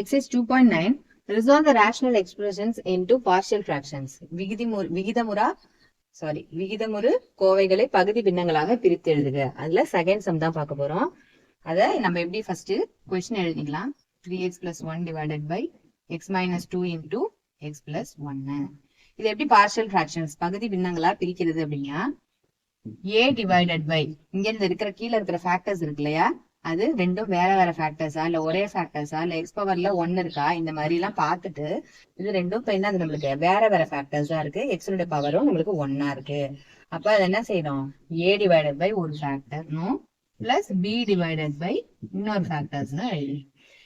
Exercise 2.9 Resolve the rational expressions into partial fractions. விகிதிமுறு விகிதமுறா sorry விகிதமுறு கோவைகளை பகுதி பின்னங்களாக பிரித்து எழுதுக. அதுல செகண்ட் சம் தான் பார்க்க போறோம். அத நம்ம எப்படி ஃபர்ஸ்ட் கொஸ்டின் எழுதிக்கலாம்? Three x plus one divided by x minus two into x plus ஒன்னு இது எப்படி பார்ஷியல் ஃபிராக்ஷன்ஸ் பகுதி பின்னங்களா பிரிக்கிறது அப்படின்னா ஏ டிவைடட் பை இங்க இருந்து இருக்கிற கீழே இருக்கிற ஃபேக்டர்ஸ் இருக்கு இல்லையா? அது ரெண்டும் வேற வேற ஃபேக்டர்ஸா இல்ல ஒரே ஃபேக்டர்ஸா இல்ல எக்ஸ் பவர்ல ஒன்னு இருக்கா? இந்த மாதிரி எல்லாம் பாத்துட்டு இது ரெண்டும் இப்ப என்ன அது நம்மளுக்கு? வேற வேற ஃபேக்டர்ஸ் தான் இருக்கு. எக்ஸோட பவரும் நம்மளுக்கு ஒன்னா இருக்கு. அப்ப அது என்ன செய்யறோம் ஏ டிவைடட் பை ஒரு ஃபேக்டர்னும் பிளஸ் பி டிவைடட் பை இன்னொரு ஃபேக்டர்ஸ்னு எழுதி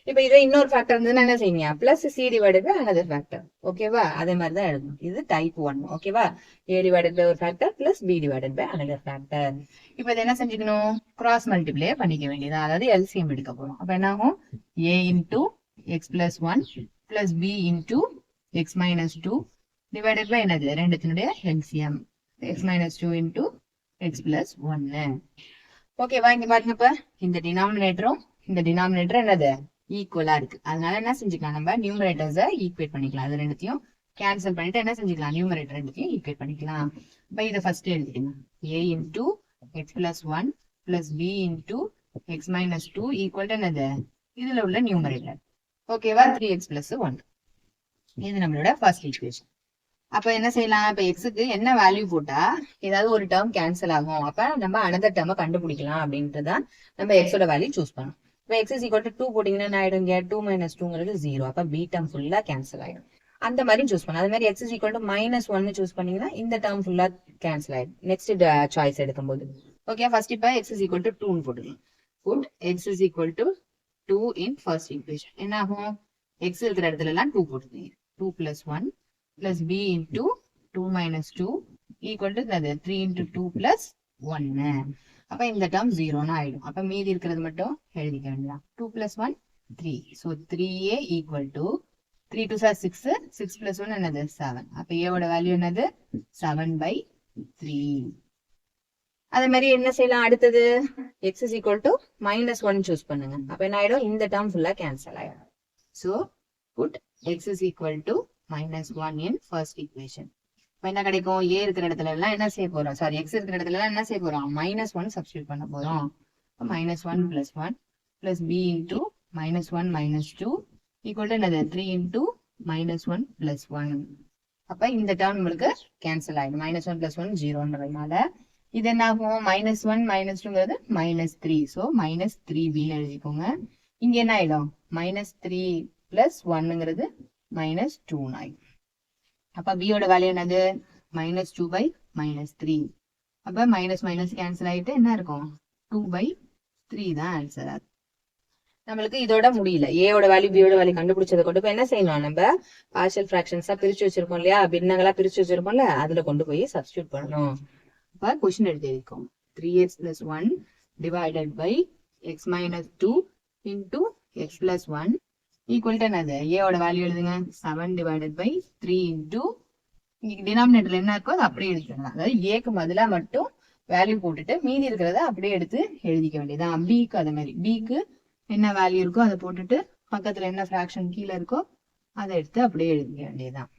இப்ப இதே இன்னொரு ஃபேக்டர் இருந்ததுன்னா என்ன செய்வீங்க plus C divided by another factor ஓகேவா அதே மாதிரி தான் எழுதணும். இது டைப் ஒன் ஓகேவா ஏ டிவைடட் பை ஒரு factor plus B divided by another factor இப்ப இதை என்ன செஞ்சுக்கணும்? கிராஸ் மல்டிப்ளே பண்ணிக்க வேண்டியது அதாவது எல்சிஎம் எடுக்க போறோம். அப்ப என்ன ஆகும்? A into x plus one plus B into x minus two divided by என்னது? ரெண்டுத்தினுடைய LCM x minus two into x plus ஒன்னு ஓகேவா இங்க பாருங்க இப்ப. இந்த டினாமினேட்டரும் இந்த டினாமினேட்டர் என்னது? ஈக்குவலா இருக்கு. அதனால என்ன செஞ்சுக்கலாம் நம்ம நியூமரேட்டர்ஸை ஈக்குவேட் பண்ணிக்கலாம். அது ரெண்டுத்தையும் கேன்சல் பண்ணிட்டு என்ன செஞ்சுக்கலாம்? நியூமரேட்டர் ரெண்டுத்தையும் ஈக்குவேட் பண்ணிக்கலாம். இப்ப இதை ஃபர்ஸ்ட் எழுதிக்கலாம் A into x plus one plus B into x minus two equal to என்னது? இதுல உள்ள நியூமரேட்டர் ஓகேவா த்ரீ எக்ஸ் பிளஸ் ஒன் இது நம்மளோட ஃபர்ஸ்ட் ஈக்குவேஷன் அப்ப என்ன செய்யலாம்? இப்ப எக்ஸுக்கு என்ன வேல்யூ போட்டா ஏதாவது ஒரு டேர்ம் கேன்சல் ஆகும். அப்ப நம்ம அனதர் டேர்மை கண்டுபிடிக்கலாம் அப்படின்றத நம்ம எக்ஸோட வேல்யூ சூஸ் பண்ணோம் இப்போ எக்ஸ் ஈக்குவல் டு டூ போட்டீங்கன்னா என்ன ஆயிடும்? டூ மைனஸ் டூங்கிறது ஜீரோ அப்போ பி டேர்ம் ஃபுல்லா கேன்சல் ஆயிடும். அந்த மாதிரி சூஸ் பண்ணலாம். அது மாதிரி x is equal to minus ஒன்னு சூஸ் பண்ணீங்கன்னா இந்த டேர்ம் ஃபுல்லா கேன்சல் ஆயிடும். நெக்ஸ்ட் சாய்ஸ் எடுக்கும்போது. ஓகே ஃபர்ஸ்ட் இப்போ எக்ஸ் இஸ் ஈக்குவல் டு டூன்னு போட்டுக்கலாம். Put x is equal to two in first equation என்ன ஆகும்? எக்ஸ் இருக்கிற இடத்துல எல்லாம் two போட்டுருக்கீங்க two plus one plus B into two minus two equal to three into two plus ஒன்னு அப்ப இந்த டேர்ம் ஜீரோன்னு ஆயிடும். அப்ப மீதி இருக்கிறது மட்டும் எழுதிக்க வேண்டியதான் two plus one three so three A equal to three two sir six six plus one என்னது? செவன் அப்ப ஏவோட வேல்யூ என்னது? செவன் பை த்ரீ அதே மாதிரி என்ன செய்யலாம்? அடுத்தது x is equal to minus one choose பண்ணுங்க. அப்ப என்ன ஆயிடும்? இந்த டேர்ம் ஃபுல்லா கேன்சல் ஆயிடும். So put x is equal to minus one in first equation என்ன கிடைக்கும்? ஏ இருக்கிற இடத்துல எல்லாம் என்ன செய்ய போறோம்? சாரி எக்ஸ் இருக்கிற இடத்துல எல்லாம் என்ன செய்ய போறோம்? மைனஸ் ஒன் சப்ஸ்டியூட் பண்ண போறோம். Minus one plus one plus B into minus one minus two equal to என்னது? Three into minus one plus one அப்ப இந்த டேர்ம் உங்களுக்கு கேன்சல் ஆயிடும். மைனஸ் ஒன் பிளஸ் ஒன் ஜீரோன்றதுனால இது என்ன ஆகும் minus one minus டூங்கிறது minus three so minus three பின்னு எழுதிக்கோங்க. இங்க என்ன ஆயிடும்? மைனஸ் த்ரீ பிளஸ் ஒன்னுங்கிறது மைனஸ் டூ ஆயிடும் அப்ப பியோட வேல்யூ என்னது? Minus two by minus three அப்ப மைனஸ் மைனஸ் கேன்சல் ஆயிட்டு என்ன இருக்கும்? டூ பை த்ரீ தான் ஆன்சர் ஆகுது. நம்மளுக்கு இதோட முடியல. ஏயோட வேல்யூ பியோட வேல்யூ கண்டுபிடிச்சதை கொண்டு போய் என்ன செய்யணும் நம்ம பார்ஷியல் ஃபிராக்ஷன்ஸா பிரிச்சு வச்சிருக்கோம் இல்லையா? பின்னங்களா பிரிச்சு வச்சிருக்கோம்ல அதுல கொண்டு போய் சப்ஸ்டியூட் பண்ணணும். அப்ப கொஸ்டின் எடுத்து வைக்கும். Three x plus one divided by x minus two into x plus one equal to என்னது? ஏவோட வேல்யூ எழுதுங்க. Seven divided by three into இன்னைக்கு டினாமினேட்டர்ல என்ன இருக்கோ அதை அப்படியே எழுதிக்கணும் அதாவது ஏக்கு பதிலா மட்டும் வேல்யூ போட்டுட்டு மீதி இருக்கிறத அப்படியே எடுத்து எழுதிக்க வேண்டியதான் பிக்கு அது மாதிரி. பிக்கு என்ன வேல்யூ இருக்கோ அதை போட்டுட்டு பக்கத்துல என்ன ஃபிராக்ஷன் கீழே இருக்கோ அதை எடுத்து அப்படியே எழுதிக்க வேண்டியதுதான்.